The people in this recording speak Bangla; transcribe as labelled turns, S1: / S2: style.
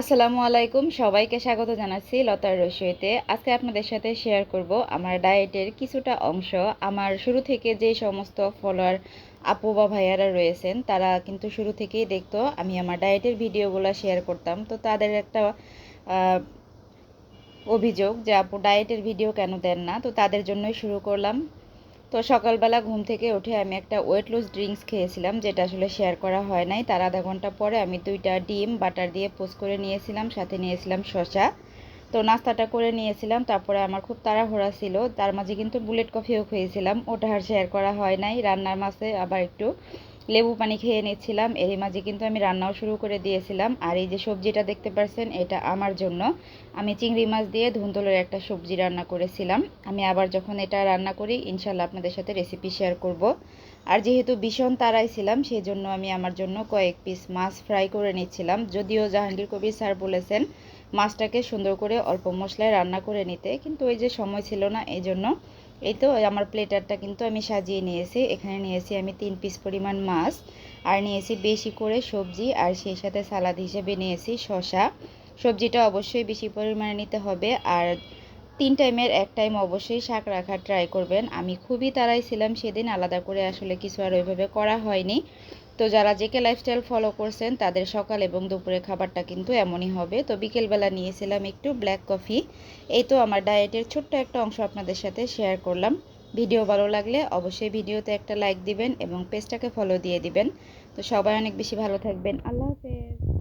S1: আসসালামু আলাইকুম, সবাইকে স্বাগত জানাচ্ছি লতার রসইতে। আজকে আপনাদের সাথে শেয়ার করব আমার ডায়েটের কিছুটা অংশ। আমার শুরু থেকে যে সমস্ত ফলোয়ার আপু বা ভাইয়ারা রয়েছেন, তারা কিন্তু শুরু থেকেই দেখতো, আমি আমার ডায়েটের ভিডিওগুলো শেয়ার করতাম। তো তাদের একটা অভিযোগ যে আপু ডায়েটের ভিডিও কেন দেন না? তো তাদের জন্যই শুরু করলাম। তো সকালবেলা ঘুম থেকে উঠে আমি একটা ওয়েট লুজ ড্রিঙ্কস খেয়েছিলাম, যেটা আসলে শেয়ার করা হয় নাই। তার আধা ঘণ্টা পরে আমি দুইটা ডিম বাটার দিয়ে পোস্ট করে নিয়েছিলাম, সাথে নিয়েছিলাম শশা তো নাস্তাটা করে নিয়েছিলাম, তারপরে আমার খুব তাড়াহুড়া ছিল। তার মাঝে কিন্তু বুলেট কফিও খেয়েছিলাম, ওটা আর শেয়ার করা হয় নাই। রান্নার মাঝে আবার একটু লেবু পানি খেয়ে নিচ্ছিলাম। এরই মাঝে কিন্তু আমি রান্নাও শুরু করে দিয়েছিলাম। আর এই যে সবজিটা দেখতে পাচ্ছেন এটা আমার জন্য। আমি চিংড়ি মাছ দিয়ে ধুন্দলের একটা সবজি রান্না করেছিলাম। আমি আবার যখন এটা রান্না করি ইনশাল্লাহ আপনাদের সাথে রেসিপি শেয়ার করব। আর যেহেতু ভীষণ তাড়াই ছিলাম সেই জন্য আমি আমার জন্য কয়েক পিস মাছ ফ্রাই করে নিচ্ছিলাম। যদিও জাহাঙ্গীর কবির স্যার বলেছেন, মাছটাকে সুন্দর করে অল্প মশলায় রান্না করে নিতে। কিন্তু ওই যে সময় ছিল না এই জন্য এই তো আমার প্লেটারটা কিন্তু আমি সাজিয়ে নিয়েছি। এখানে নিয়েছি আমি তিন পিস পরিমাণ মাছ, আর নিয়েছি বেশি করে সবজি, আর সেই সাথে সালাদ হিসেবে নিয়েছি শশা সবজিটা অবশ্যই বেশি পরিমাণে নিতে হবে, আর তিন টাইমের এক টাইম অবশ্যই শাক রাখার ট্রাই করবেন। আমি খুবই তাড়াই ছিলাম সেদিন, আলাদা করে আসলে কিছু আর ওইভাবে করা হয়নি। তো যারা জেকে লাইফস্টাইল ফলো করছেন, তাদের সকাল এবং দুপুরে খাবারটা কিন্তু এমনই হবে। তো বিকেলবেলা নিয়েছিলাম একটু ব্ল্যাক কফি এই তো আমার ডায়েটের ছোট্ট একটা অংশ আপনাদের সাথে শেয়ার করলাম। ভিডিও ভালো লাগলে অবশ্যই ভিডিওতে একটা লাইক দিবেন এবং পেজটাকে ফলো দিয়ে দিবেন। তো সবাই অনেক বেশি ভালো থাকবেন। আল্লাহ হাফেজ।